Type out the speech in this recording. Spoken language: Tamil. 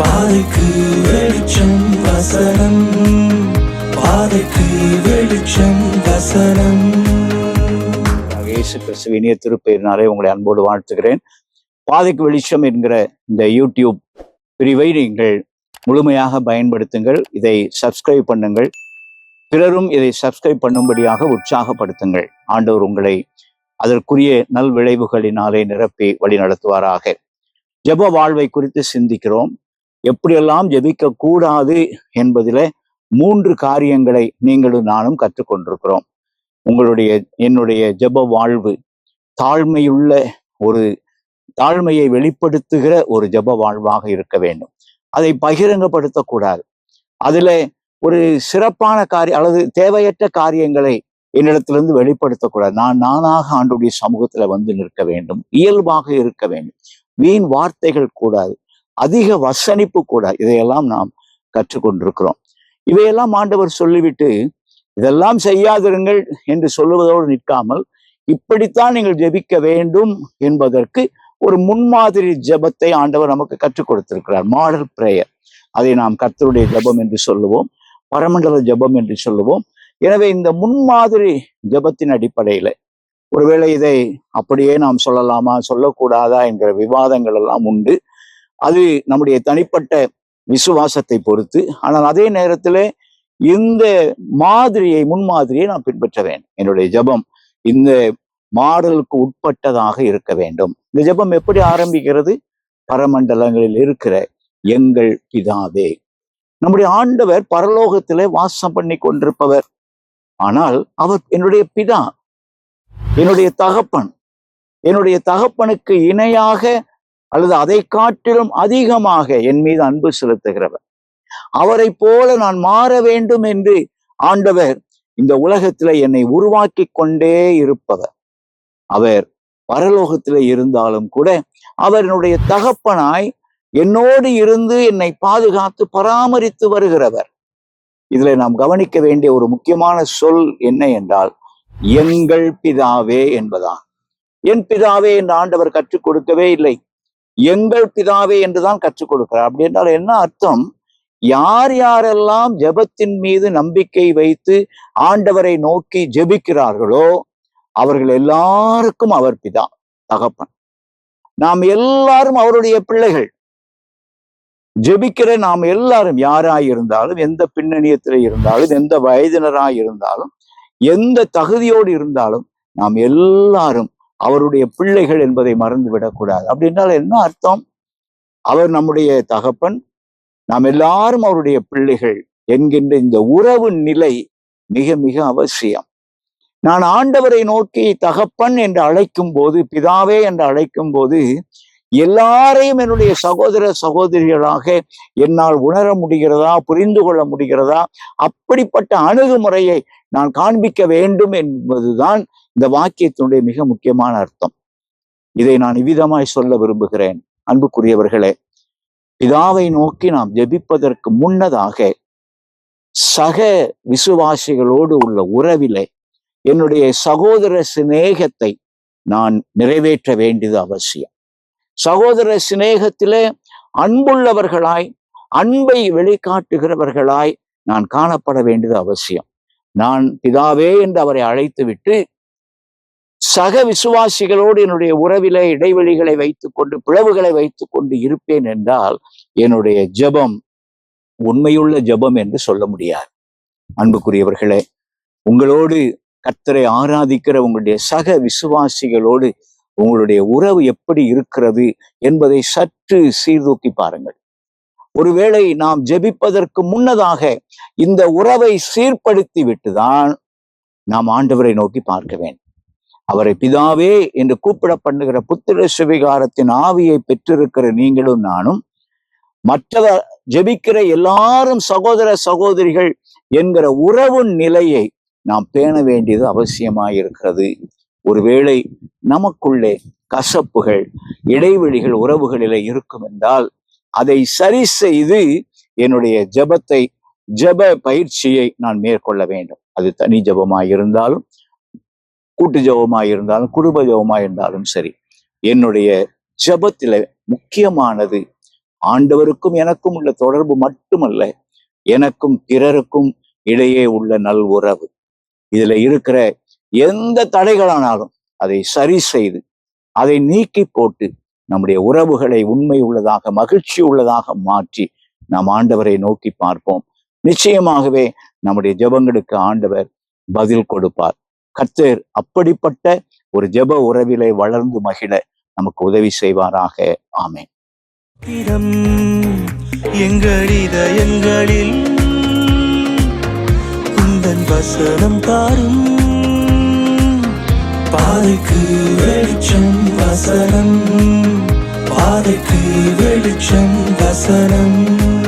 பாதைக்கு வெளிச்சம் வசனம். பாதைக்கு வெளிச்சம் வசனம். இயேசு இனிய திருப்பெயரினாலே உங்களை அன்போடு வாழ்த்துகிறேன். பாதைக்கு வெளிச்சம் என்கிற இந்த யூடியூப் பிரிவை நீங்கள் முழுமையாக பயன்படுத்துங்கள். இதை சப்ஸ்கிரைப் பண்ணுங்கள். பிறரும் இதை சப்ஸ்கிரைப் பண்ணும்படியாக உற்சாகப்படுத்துங்கள். ஆண்டவர் உங்களை அதற்குரிய நல் விளைவுகளினாலே நிரப்பி வழி நடத்துவாராக ஜெப வாழ்வை குறித்து சிந்திக்கிறோம். எப்படியெல்லாம் ஜெபிக்க கூடாது என்பதில மூன்று காரியங்களை நீங்களும் நானும் கற்றுக்கொண்டிருக்கிறோம். உங்களுடைய என்னுடைய ஜெப வாழ்வு தாழ்மையுள்ள ஒரு தாழ்மையை வெளிப்படுத்துகிற ஒரு ஜெப வாழ்வாக இருக்க வேண்டும். அதை பகிரங்கப்படுத்தக்கூடாது. அதுல ஒரு சிறப்பான காரியம் அல்லது தேவையற்ற காரியங்களை என்னிடத்திலிருந்து வெளிப்படுத்தக்கூடாது. நான் நானாக ஆண்டுடைய சமூகத்துல வந்து நிற்க வேண்டும். இயல்பாக இருக்க வேண்டும். வீண் வார்த்தைகள் கூடாது. அதிக வசனிப்பு கூட இதையெல்லாம் நாம் கற்றுக்கொண்டிருக்கிறோம். இவையெல்லாம் ஆண்டவர் சொல்லிவிட்டு இதெல்லாம் செய்யாதிருங்கள் என்று சொல்லுவதோடு நிற்காமல் இப்படித்தான் நீங்கள் ஜெபிக்க வேண்டும் என்பதற்கு ஒரு முன்மாதிரி ஜெபத்தை ஆண்டவர் நமக்கு கற்றுக் கொடுத்திருக்கிறார். Model prayer. அதை நாம் கர்த்தருடைய ஜெபம் என்று சொல்லுவோம். பரமண்டல ஜெபம் என்று சொல்லுவோம். எனவே இந்த முன்மாதிரி ஜெபத்தின் அடிப்படையில ஒருவேளை இதை அப்படியே நாம் சொல்லலாமா சொல்லக்கூடாதா என்கிற விவாதங்கள் எல்லாம் உண்டு. அது நம்முடைய தனிப்பட்ட விசுவாசத்தை பொறுத்து. ஆனால் அதே நேரத்தில் இந்த மாதிரியை முன்மாதிரியை நான் பின்பற்ற வேண்டும். என்னுடைய ஜெபம் இந்த மாடலுக்கு உட்பட்டதாக இருக்க வேண்டும். இந்த ஜபம் எப்படி ஆரம்பிக்கிறது? பரமண்டலங்களில் இருக்கிற எங்கள் பிதாவே. நம்முடைய ஆண்டவர் பரலோகத்திலே வாசம் பண்ணி கொண்டிருப்பவர். ஆனால் அவர் என்னுடைய பிதா என்னுடைய தகப்பன். என்னுடைய தகப்பனுக்கு இணையாக அல்லது அதை காட்டிலும் அதிகமாக என் மீது அன்பு செலுத்துகிறவர். அவரை போல நான் மாற வேண்டும் என்று ஆண்டவர் இந்த உலகத்துல என்னை உருவாக்கி கொண்டே இருப்பவர். அவர் பரலோகத்திலே இருந்தாலும் கூட அவர் என்னுடைய தகப்பனாய் என்னோடு இருந்து என்னை பாதுகாத்து பராமரித்து வருகிறவர். இதுல நாம் கவனிக்க வேண்டிய ஒரு முக்கியமான சொல் என்ன என்றால் எங்கள் பிதாவே என்பதான் என் பிதாவே என்று ஆண்டவர் கற்றுக் கொடுக்கவே இல்லை. எங்கள் பிதாவே என்றுதான் கற்றுக் கொடுக்கிறார். அப்படி என்றால் என்ன அர்த்தம்? யார் யாரெல்லாம் ஜெபத்தின் மீது நம்பிக்கை வைத்து ஆண்டவரை நோக்கி ஜெபிக்கிறார்களோ அவர்கள் எல்லாருக்கும் அவர் பிதா தகப்பன். நாம் எல்லாரும் அவருடைய பிள்ளைகள். ஜெபிக்கிற நாம் எல்லாரும் யாராய் இருந்தாலும் எந்த பின்னணியத்தில் இருந்தாலும் எந்த வயதினராய் இருந்தாலும் எந்த தகுதியோடு இருந்தாலும் நாம் எல்லாரும் அவருடைய பிள்ளைகள் என்பதை மறந்து விடக்கூடாது. அப்படின்றால் என்ன அர்த்தம்? அவர் நம்முடைய தகப்பன் நாம் எல்லாரும் அவருடைய பிள்ளைகள் என்கின்ற இந்த உறவு நிலை மிக மிக அவசியம். நான் ஆண்டவரை நோக்கி தகப்பன் என்று அழைக்கும் போது பிதாவே என்று அழைக்கும் போது எல்லாரையும் என்னுடைய சகோதர சகோதரிகளாக என்னால் உணர முடிகிறதா புரிந்து கொள்ள முடிகிறதா அப்படிப்பட்ட அணுகுமுறையை நான் காண்பிக்க வேண்டும் என்பதுதான் இந்த வாக்கியத்தினுடைய மிக முக்கியமான அர்த்தம். இதை நான் இவ்விதமாய் சொல்ல விரும்புகிறேன். அன்புக்குரியவர்களே பிதாவை நோக்கி நாம் ஜெபிப்பதற்கு முன்னதாக சக விசுவாசிகளோடு உள்ள உறவிலே என்னுடைய சகோதர சிநேகத்தை நான் நிறைவேற்ற வேண்டியது அவசியம். சகோதர சிநேகத்திலே அன்புள்ளவர்களாய் அன்பை வெளிக்காட்டுகிறவர்களாய் நான் காணப்பட வேண்டியது அவசியம். நான் பிதாவே என்று அவரை அழைத்து விட்டு சக விசுவாசிகளோடு என்னுடைய உறவிலே இடைவெளிகளை வைத்துக்கொண்டு பிளவுகளை வைத்துக்கொண்டு இருப்பேன் என்றால் என்னுடைய ஜெபம் உண்மையுள்ள ஜெபம் என்று சொல்ல முடியாது. அன்புக்குரியவர்களே உங்களோடு கத்தரை ஆராதிக்கிற உங்களுடைய சக விசுவாசிகளோடு உங்களுடைய உறவு எப்படி இருக்கிறது என்பதை சற்று சீர்தூக்கி பாருங்கள். ஒருவேளை நாம் ஜெபிப்பதற்கு முன்னதாக இந்த உறவை சீர்படுத்தி விட்டுதான் நாம் ஆண்டவரை நோக்கி பார்க்க வேண்டும். அவரை பிதாவே என்று கூப்பிட பண்ணுகிற புத்திர சுவிகாரத்தின் ஆவியை பெற்றிருக்கிற நீங்களும் நானும் மற்றவர் ஜெபிக்கிற எல்லாரும் சகோதர சகோதரிகள் என்கிற உறவு நிலையை நாம் பேண வேண்டியது அவசியமாயிருக்கிறது. ஒருவேளை நமக்குள்ளே கசப்புகள் இடைவெளிகள் உறவுகளிலே இருக்கும் என்றால் அதை சரி செய்து என்னுடைய ஜெபத்தை ஜெப பயிற்சியை நான் மேற்கொள்ள வேண்டும். அது தனி ஜபமாக இருந்தாலும் கூட்டு ஜபமாக இருந்தாலும் குடும்ப ஜபமாக இருந்தாலும் சரி. என்னுடைய ஜபத்தில் முக்கியமானது ஆண்டவருக்கும் எனக்கும் உள்ள தொடர்பு மட்டுமல்ல எனக்கும் பிறருக்கும் இடையே உள்ள நல் உறவு. இதுல இருக்கிற எந்த தடைகளானாலும் அதை சரி செய்து அதை நீக்கி போட்டு நம்முடைய உறவுகளை உண்மை உள்ளதாக மகிழ்ச்சி உள்ளதாக மாற்றி நாம் ஆண்டவரை நோக்கி பார்ப்போம். நிச்சயமாகவே நம்முடைய ஜெபங்களுக்கு ஆண்டவர் பதில் கொடுப்பார். கர்த்தர் அப்படிப்பட்ட ஒரு ஜெப உறவிலை வளர்ந்து மகிழ நமக்கு உதவி செய்வாராக. ஆமேன். எங்கள் இதயங்களில் உந்தன் வசனம் தாரும் பாதைக்கு வெளிச்சம் வசனம். பாதைக்கு வெளிச்சம் வசனம்.